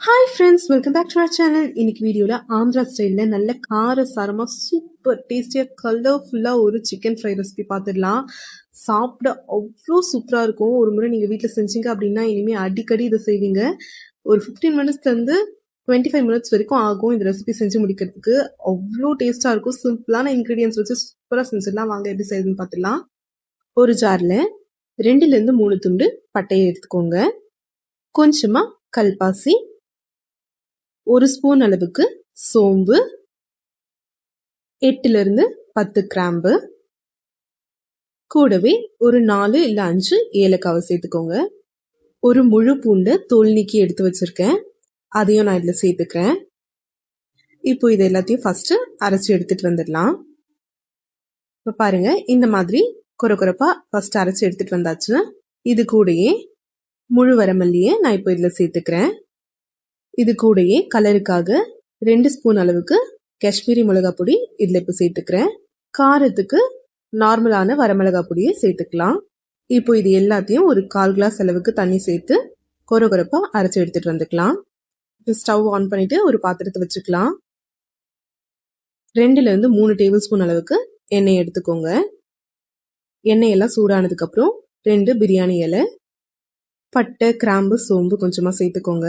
Hi friends welcome back to my channel இன்னைக்கு வீடியோவில் ஆந்திரா ஸ்டைலில் நல்ல கார சாரமாக சூப்பர் டேஸ்டியாக கலர்ஃபுல்லாக ஒரு சிக்கன் ஃப்ரை ரெசிபி பார்த்துடலாம் சாப்பிட அவ்வளோ சூப்பராக இருக்கும். ஒரு முறை நீங்கள் வீட்டில் செஞ்சீங்க அப்படின்னா இனிமேல் அடிக்கடி இதை செய்வீங்க. ஒரு ஃபிஃப்டீன் மினிட்ஸ்லேருந்து டுவெண்ட்டி ஃபைவ் மினிட்ஸ் வரைக்கும் ஆகும் இந்த ரெசிபி செஞ்சு முடிக்கிறதுக்கு. அவ்வளோ டேஸ்ட்டாக இருக்கும். சிம்பிளான இன்க்ரீடியன்ஸ் வச்சு சூப்பராக செஞ்சிடலாம். வாங்க எப்படி செய்யுதுன்னு பார்த்துடலாம் ஒரு ஜாரில் ரெண்டுலேருந்து மூணு துண்டு பட்டையை எடுத்துக்கோங்க. கொஞ்சமாக கல்பாசி ஒரு ஸ்பூன் அளவுக்கு சோம்பு எட்டுலேருந்து பத்து கிராம்பு கூடவே ஒரு நாலு இல்லை அஞ்சு ஏலக்காவை சேர்த்துக்கோங்க. ஒரு முழு பூண்டை தோல் நீக்கி எடுத்து வச்சுருக்கேன். அதையும் நான் இதில் சேர்த்துக்கிறேன். இப்போ இது எல்லாத்தையும் ஃபஸ்ட்டு அரைச்சி எடுத்துகிட்டு வந்துடலாம். இப்போ பாருங்க இந்த மாதிரி குறை குறைப்பாக ஃபஸ்ட்டு அரைச்சி எடுத்துகிட்டு வந்தாச்சு. இது கூடயே முழு வரமல்லியை நான் இப்போ இதில் சேர்த்துக்கிறேன். இது கூடயே கலருக்காக ரெண்டு ஸ்பூன் அளவுக்கு காஷ்மீரி மிளகா பொடி இதில் இப்போ சேர்த்துக்கிறேன். காரத்துக்கு நார்மலான வரமிளகா பொடியை சேர்த்துக்கலாம். இப்போ இது எல்லாத்தையும் ஒரு கால் கிளாஸ் அளவுக்கு தண்ணி சேர்த்து கொர கொரப்பாக அரைச்சி எடுத்துகிட்டு வந்துக்கலாம். இப்போ ஸ்டவ் ஆன் பண்ணிவிட்டு ஒரு பாத்திரத்தை வச்சுக்கலாம். ரெண்டுலேருந்து மூணு டேபிள் ஸ்பூன் அளவுக்கு எண்ணெய் எடுத்துக்கோங்க. எண்ணெய் எல்லாம் சூடானதுக்கப்புறம் ரெண்டு பிரியாணி இலை பட்டை கிராம்பு சோம்பு கொஞ்சமாக சேர்த்துக்கோங்க.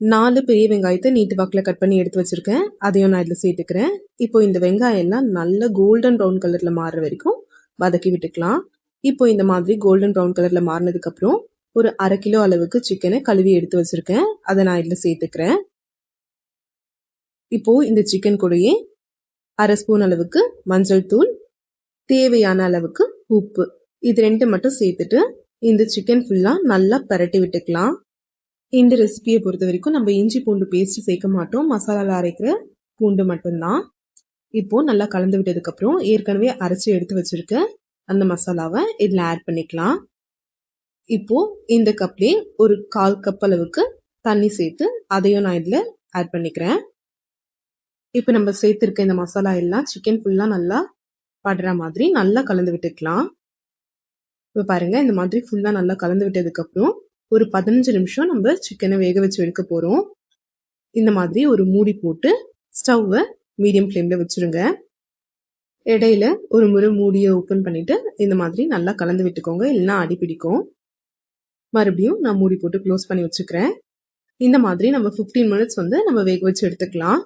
நாலு பெரிய வெங்காயத்தை நீட்டு வாக்கில் கட் பண்ணி எடுத்து வச்சுருக்கேன். அதையும் நான் இதில் சேர்த்துக்கிறேன். இப்போ இந்த வெங்காயம் எல்லாம் நல்ல கோல்டன் ப்ரௌன் கலரில் மாறுற வரைக்கும் வதக்கி விட்டுக்கலாம். இப்போ இந்த மாதிரி கோல்டன் ப்ரௌன் கலரில் மாறினதுக்கப்புறம் ஒரு அரை கிலோ அளவுக்கு சிக்கனை கழுவி எடுத்து வச்சுருக்கேன். அதை நான் இதில் சேர்த்துக்கிறேன். இப்போது இந்த சிக்கன் கூடயே அரை ஸ்பூன் அளவுக்கு மஞ்சள் தூள் தேவையான அளவுக்கு உப்பு. இது ரெண்டு மட்டும் சேர்த்துட்டு இந்த சிக்கன் ஃபுல்லாக நல்லா பரட்டி விட்டுக்கலாம். இந்த ரெசிபியை பொறுத்த வரைக்கும் நம்ம இஞ்சி பூண்டு பேஸ்ட் சேர்க்க மாட்டோம். மசாலாவில் அரைக்கிற பூண்டு மட்டும்தான். இப்போது நல்லா கலந்து விட்டதுக்கப்புறம் ஏற்கனவே அரைச்சி எடுத்து வச்சுருக்க அந்த மசாலாவை இதில் ஆட் பண்ணிக்கலாம். இப்போது இந்த கப்லேயே ஒரு கால் கப் அளவுக்கு தண்ணி சேர்த்து அதையும் நான் இதில் ஆட் பண்ணிக்கிறேன். இப்போ நம்ம சேர்த்துருக்க இந்த மசாலா எல்லாம் சிக்கன் ஃபுல்லாக நல்லா படுற மாதிரி நல்லா கலந்து விட்டுக்கலாம். இப்போ பாருங்கள் இந்த மாதிரி ஃபுல்லாக நல்லா கலந்து விட்டதுக்கப்புறம் ஒரு பதினஞ்சு நிமிஷம் நம்ம சிக்கனை வேக வச்சு எடுக்க போகிறோம் இந்த மாதிரி ஒரு மூடி போட்டு ஸ்டவ்வை மீடியம் ஃப்ளேமில் வச்சுருங்க. இடையில ஒரு முறை மூடியை ஓப்பன் பண்ணிவிட்டு இந்த மாதிரி நல்லா கலந்து விட்டுக்கோங்க இல்லைன்னா அடி பிடிக்கும். மறுபடியும் நான் மூடி போட்டு க்ளோஸ் பண்ணி வச்சுக்கிறேன். இந்த மாதிரி நம்ம ஃபிஃப்டீன் மினிட்ஸ் வந்து நம்ம வேக வச்சு எடுத்துக்கலாம்.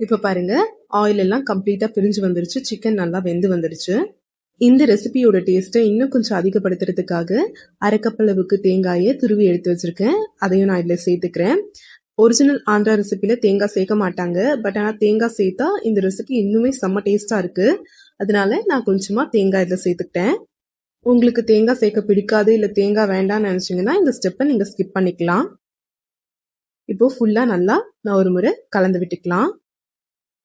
இப்போ பாருங்கள் ஆயில் எல்லாம் கம்ப்ளீட்டாக பிரிஞ்சு வந்துருச்சு சிக்கன் நல்லா வெந்து வந்துடுச்சு இந்த ரெசிபியோட டேஸ்ட்டை இன்னும் கொஞ்சம் அதிகப்படுத்துறதுக்காக அரைக்கப்பளவுக்கு தேங்காயை துருவி எடுத்து வச்சுருக்கேன். அதையும் நான் இதில் சேர்த்துக்கிறேன். ஒரிஜினல் ஆந்திரா ரெசிபியில் தேங்காய் சேர்க்க மாட்டாங்க. பட் ஆனால் தேங்காய் சேர்த்தா இந்த ரெசிபி இன்னுமே செம்ம டேஸ்ட்டாக இருக்குது அதனால நான் கொஞ்சமாக தேங்காய் இதில் சேர்த்துக்கிட்டேன். உங்களுக்கு தேங்காய் சேர்க்க பிடிக்காது இல்லை தேங்காய் வேண்டாம்னு நினச்சிங்கன்னா இந்த ஸ்டெப்பை நீங்கள் ஸ்கிப் பண்ணிக்கலாம். இப்போது ஃபுல்லாக நல்லா நான் ஒரு முறை கலந்து விட்டுக்கலாம்.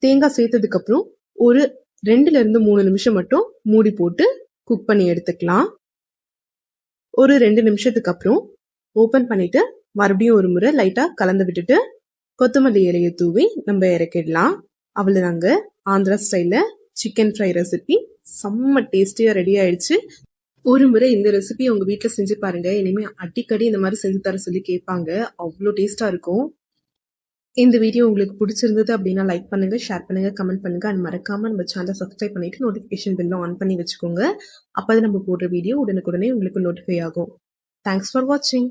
தேங்காய் சேர்த்ததுக்கப்புறம் ஒரு ரெண்டுல இருந்து மூணு நிமிஷம் மட்டும் மூடி போட்டு குக் பண்ணி எடுத்துக்கலாம். ஒரு ரெண்டு நிமிஷத்துக்கு அப்புறம் ஓப்பன் பண்ணிட்டு மறுபடியும் ஒரு முறை லைட்டா கலந்து விட்டுட்டு கொத்தமல்லி இலையை தூவி நம்ம இறக்கிடலாம். அவ்வளோதாங்க ஆந்திரா ஸ்டைலில் சிக்கன் ஃப்ரை ரெசிபி செம்ம டேஸ்டியாக ரெடி ஆயிடுச்சு. ஒரு முறை இந்த ரெசிபி உங்கள் வீட்டில் செஞ்சு பாருங்க. இனிமேல் அடிக்கடி இந்த மாதிரி செஞ்சு தர சொல்லி கேட்பாங்க. அவ்வளோ டேஸ்ட்டாக இருக்கும். இந்த வீடியோ உங்களுக்கு பிடிச்சிருந்தது அப்படின்னா லைக் பண்ணுங்க ஷேர் பண்ணுங்க கமெண்ட் பண்ணுங்க. அண்ட் மறக்காம நம்ம சேனலை சப்ஸ்கிரைப் பண்ணிட்டு நோட்டிஃபிகேஷன் பில்லும் ஆன் பண்ணி வச்சுக்கோங்க. அப்போ நம்ம போடுற வீடியோ உடனுக்குடனே உங்களுக்கு நோட்டிஃபை ஆகும். தேங்க்ஸ் ஃபார் வாட்சிங்